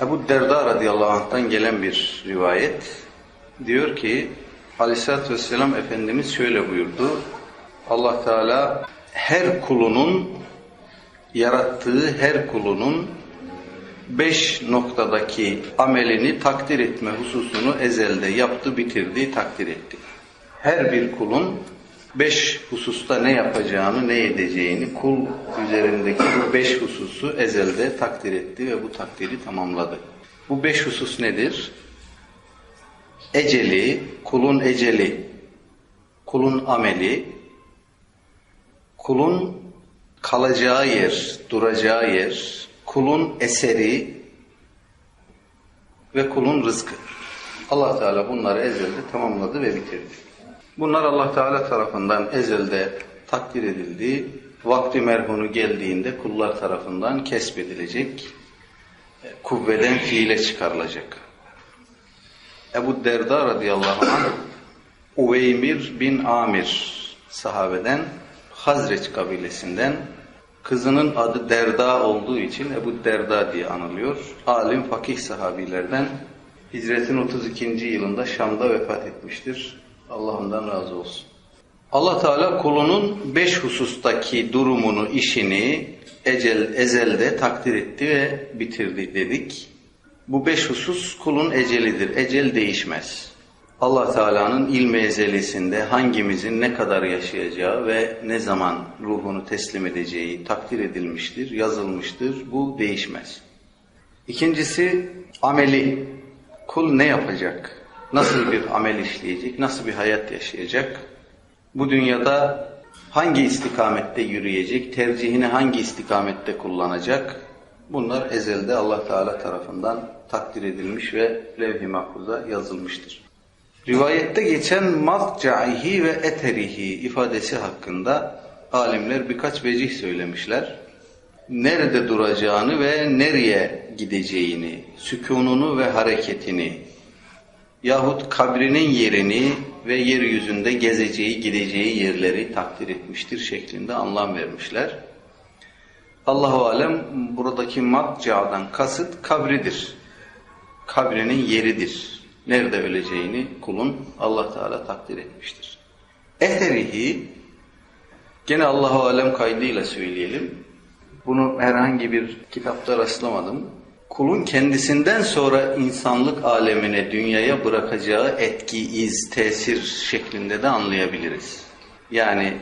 Ebu Derda radıyallahu anh'tan gelen bir rivayet. Diyor ki Aleyhisselatü Vesselam Efendimiz şöyle buyurdu. Allah Teala her kulunun yarattığı her kulunun beş noktadaki amelini takdir etme hususunu ezelde yaptı, bitirdi, takdir etti. Her bir kulun beş hususta ne yapacağını, ne edeceğini kul üzerindeki bu beş hususu ezelde takdir etti ve bu takdiri tamamladı. Bu beş husus nedir? Eceli, kulun eceli, kulun ameli, kulun kalacağı yer, duracağı yer, kulun eseri ve kulun rızkı. Allah Teala bunları ezelde tamamladı ve bitirdi. Bunlar Allah Teala tarafından ezelde takdir edildi. Vakti merhunu geldiğinde kullar tarafından kesbedilecek, kuvveden fiile çıkarılacak. Ebu Derda radıyallahu anh Uveymir bin Amir sahabeden Hazreç kabilesinden kızının adı Derda olduğu için Ebu Derda diye anılıyor. Alim fakih sahabilerden hicretin 32. yılında Şam'da vefat etmiştir. Allah ondan razı olsun. Allah Teala kulunun beş husustaki durumunu, işini ecel, ezelde takdir etti ve bitirdi dedik. Bu beş husus kulun ecelidir. Ecel değişmez. Allah Teala'nın ilmi ezelisinde hangimizin ne kadar yaşayacağı ve ne zaman ruhunu teslim edeceği takdir edilmiştir, yazılmıştır. Bu değişmez. İkincisi ameli. Kul ne yapacak? Nasıl bir amel işleyecek? Nasıl bir hayat yaşayacak? Bu dünyada hangi istikamette yürüyecek? Tercihini hangi istikamette kullanacak? Bunlar ezelde Allah Teala tarafından takdir edilmiş ve levh-i mahfuza yazılmıştır. Rivayette geçen mazcaihi ve eterihi ifadesi hakkında alimler birkaç vecih söylemişler. Nerede duracağını ve nereye gideceğini, sükununu ve hareketini yahut kabrinin yerini ve yeryüzünde gezeceği, gideceği yerleri takdir etmiştir şeklinde anlam vermişler. Allahu alem buradaki matca'dan kasıt kabridir. Kabrinin yeridir. Nerede öleceğini kulun Allah Teala takdir etmiştir. Eherihi gene Allahu alem kaydıyla söyleyelim. Bunu herhangi bir kitapta rastlamadım. Kulun kendisinden sonra insanlık alemine, dünyaya bırakacağı etki, iz, tesir şeklinde de anlayabiliriz. Yani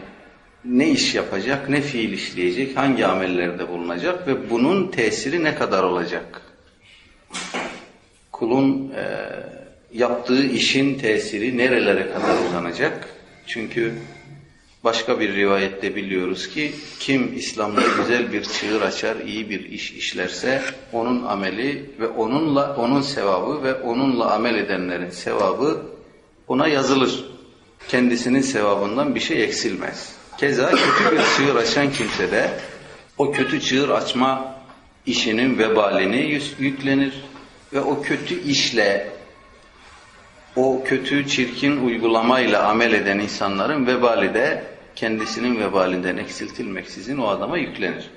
ne iş yapacak, ne fiil işleyecek, hangi amellerde bulunacak ve bunun tesiri ne kadar olacak? Kulun e, yaptığı işin tesiri nerelere kadar uzanacak? Çünkü başka bir rivayette biliyoruz ki kim İslam'da güzel bir çığır açar, iyi bir iş işlerse onun ameli ve onunla onun sevabı ve onunla amel edenlerin sevabı ona yazılır. Kendisinin sevabından bir şey eksilmez. Keza kötü bir çığır açan kimse de o kötü çığır açma işinin vebalini yüklenir ve o kötü işle o kötü çirkin uygulamayla amel eden insanların vebali de kendisinin vebalinden eksiltilmeksizin o adama yüklenir.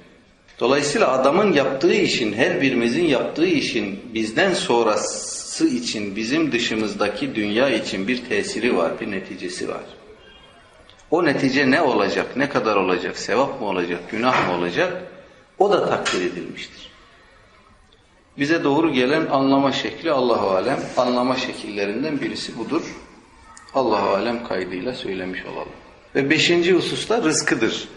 Dolayısıyla adamın yaptığı işin, her birimizin yaptığı işin bizden sonrası için, bizim dışımızdaki dünya için bir tesiri var, bir neticesi var. O netice ne olacak, ne kadar olacak, sevap mı olacak, günah mı olacak? O da takdir edilmiştir. Bize doğru gelen anlama şekli Allahu alem, anlama şekillerinden birisi budur. Allahu alem kaydıyla söylemiş olalım. Ve beşinci hususta rızkıdır.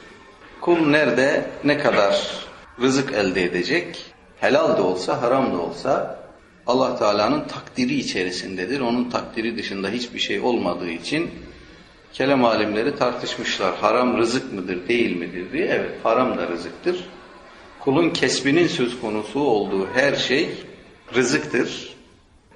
Kul nerede, ne kadar rızık elde edecek? Helal de olsa, haram da olsa Allah Teala'nın takdiri içerisindedir. Onun takdiri dışında hiçbir şey olmadığı için kelam alimleri tartışmışlar. Haram rızık mıdır, değil midir diye. Evet, haram da rızıktır. Kulun kesbinin söz konusu olduğu her şey rızıktır.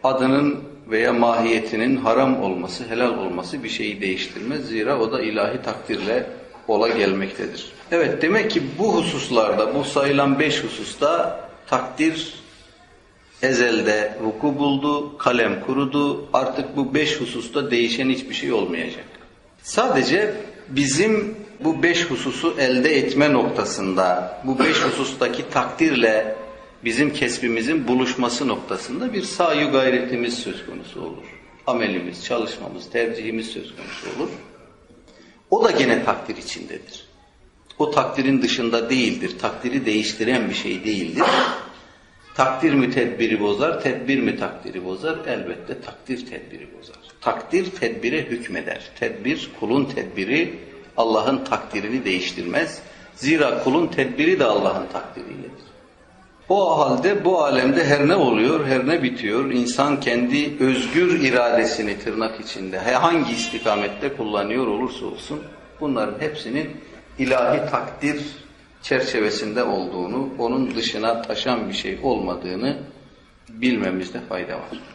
Adının veya mahiyetinin haram olması, helal olması bir şeyi değiştirmez. Zira o da ilahi takdirle ola gelmektedir. Evet demek ki bu hususlarda, bu sayılan beş hususta takdir ezelde vuku buldu, kalem kurudu. Artık bu beş hususta değişen hiçbir şey olmayacak. Sadece bizim bu beş hususu elde etme noktasında, bu beş husustaki takdirle bizim kesbimizin buluşması noktasında bir sayu gayretimiz söz konusu olur. Amelimiz, çalışmamız, tercihimiz söz konusu olur. O da gene takdir içindedir. O takdirin dışında değildir. Takdiri değiştiren bir şey değildir. Takdir mi tedbiri bozar, tedbir mi takdiri bozar? Elbette takdir tedbiri bozar. Takdir tedbire hükmeder. Tedbir, kulun tedbiri Allah'ın takdirini değiştirmez. Zira kulun tedbiri de Allah'ın takdiriyledir. O halde bu alemde her ne oluyor, her ne bitiyor, insan kendi özgür iradesini tırnak içinde hangi istikamette kullanıyor olursa olsun bunların hepsinin ilahi takdir çerçevesinde olduğunu, onun dışına taşan bir şey olmadığını bilmemizde fayda var.